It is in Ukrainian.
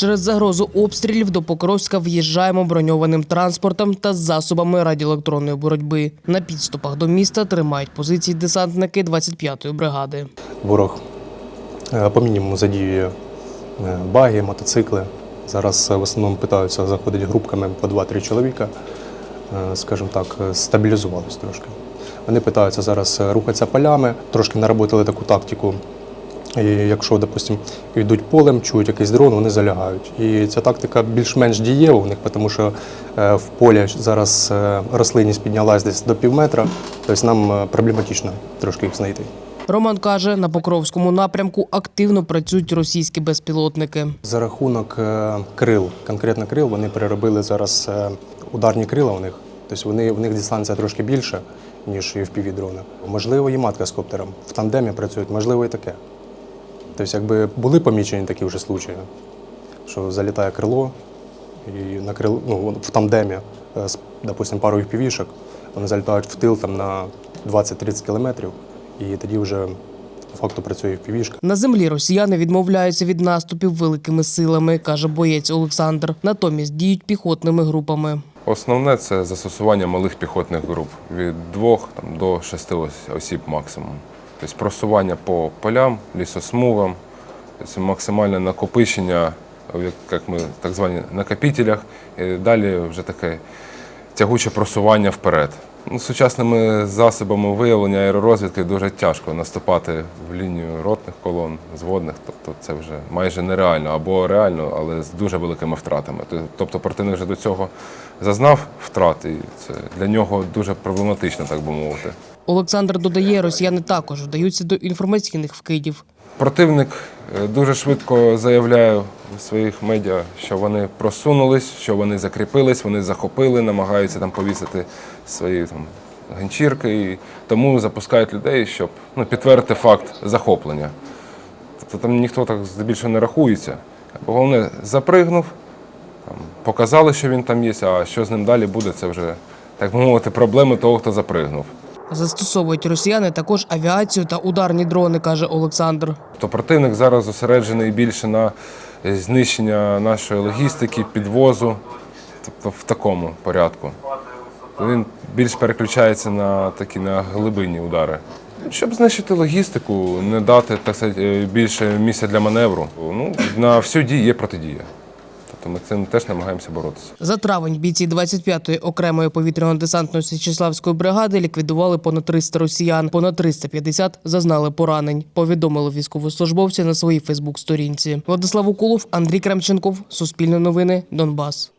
Через загрозу обстрілів до Покровська в'їжджаємо броньованим транспортом та засобами радіоелектронної боротьби. На підступах до міста тримають позиції десантники 25-ї бригади. Ворог е, по мінімуму задіює е, баги, мотоцикли. Зараз е, в основному питаються заходити групками по 2-3 чоловіка, скажімо так, стабілізувалися трошки. Вони питаються зараз рухатися полями, трошки наработали таку тактику. І якщо, допустимо, йдуть полем, чують якийсь дрон, вони залягають. І ця тактика більш-менш дієва у них, тому що е, в полі зараз е, рослинність піднялась десь до пів метра, тобто нам е, проблематично трошки їх знайти. Роман каже, на Покровському напрямку активно працюють російські безпілотники. За рахунок крил, конкретно крил, вони переробили зараз ударні крила у них. Тобто вони, в них дистанція трошки більша, ніж і в півдрони. Можливо, і матка з коптером. В тандемі працюють, можливо, і таке. Тобто, якби були помічені такі вже случаї, що залітає крило, і на крил, ну, в тандемі, е, з, допустим, парою півішок, вони залітають в тил там, на 20-30 кілометрів, і тоді вже факту працює півішка. На землі росіяни відмовляються від наступів великими силами, каже боєць Олександр. Натомість діють піхотними групами. Основне це застосування малих піхотних груп від двох там, до шести осіб максимум. Тобто просування по полям, лісосмугам, тобто максимальне накопичення, як- ми так звані накопітелях, і далі вже таке тягуче просування вперед. Ну, сучасними засобами виявлення аеророзвідки дуже тяжко наступати в лінію ротних колон, зводних, тобто це вже майже нереально або реально, але з дуже великими втратами. Тобто противник вже до цього зазнав втрат, і це для нього дуже проблематично, так би мовити. Олександр додає, росіяни також вдаються до інформаційних вкидів. Противник е, дуже швидко заявляє в своїх медіа, що вони просунулись, що вони закріпились, вони захопили, намагаються там повісити свої там ганчірки, і тому запускають людей, щоб ну, підтвердити факт захоплення. Тобто там ніхто так здебільшого не рахується. Головне, запригнув, там, показали, що він там є, а що з ним далі буде, це вже, так би мовити, проблеми того, хто запригнув. Застосовують росіяни також авіацію та ударні дрони, каже Олександр. То противник зараз зосереджений більше на е, знищення нашої логістики, підвозу, тобто в такому порядку. Він більш переключається на такі на глибинні удари. Щоб знищити логістику, не дати так сказати, е, більше місця для маневру. Ну, на всю дію є протидія. Тобто ми цим теж намагаємося боротися. За травень бійці 25-ї окремої повітряно-десантної Січеславської бригади ліквідували понад 300 росіян. Понад 350 зазнали поранень. Повідомили військовослужбовці на своїй Фейсбук-сторінці. Владислав Укулов, Андрій Крамченков, Суспільне новини, Донбас.